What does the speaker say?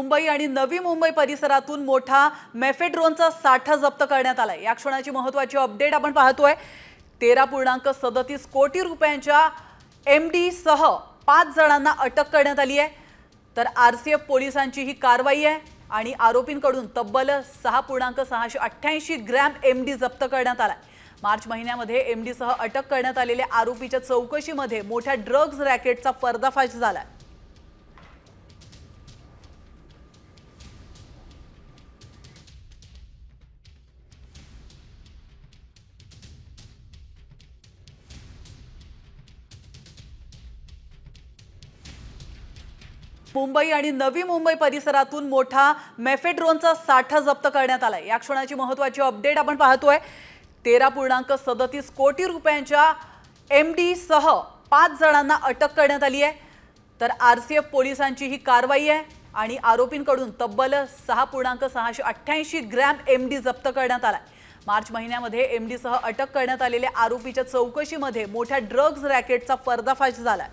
मुंबई आणि नवी मुंबई परिसरातून मोठा मेफेड्रोनचा साठा जप्त करण्यात आलाय. या क्षणाची महत्वाची अपडेट आपण पाहतोय. तेरा पूर्णांक सदतीस कोटी रुपयांच्या एम डी सह पाच जणांना अटक करण्यात आली आहे. तर आर सी एफ पोलिसांची ही कारवाई आहे आणि आरोपींकडून तब्बल सहा पूर्णांक सहाशे अठ्ठ्याऐंशी ग्रॅम एम डी जप्त करण्यात आला आहे मार्च महिन्यामध्ये एम डीसह अटक करण्यात आलेल्या आरोपीच्या चौकशीमध्ये मोठ्या ड्रग्ज रॅकेटचा पर्दाफाश झाला आहे मुंबई आणि नवी मुंबई परिसरातून मोठा मेफेड्रोनचा साठा जप्त करण्यात आलाय. या क्षणाची महत्वाची अपडेट आपण पाहतोय. तेरा पूर्णांक सदतीस कोटी रुपयांच्या एम डी सह पाच जणांना अटक करण्यात आली आहे. तर आर सी एफ पोलिसांची ही कारवाई आहे आणि आरोपींकडून तब्बल सहा पूर्णांक सहाशे अठ्ठ्याऐंशी ग्रॅम एम डी जप्त करण्यात आलाय. मार्च महिन्यामध्ये एम डीसह अटक करण्यात आलेल्या आरोपीच्या चौकशीमध्ये मोठ्या ड्रग्ज रॅकेटचा पर्दाफाश झालाय.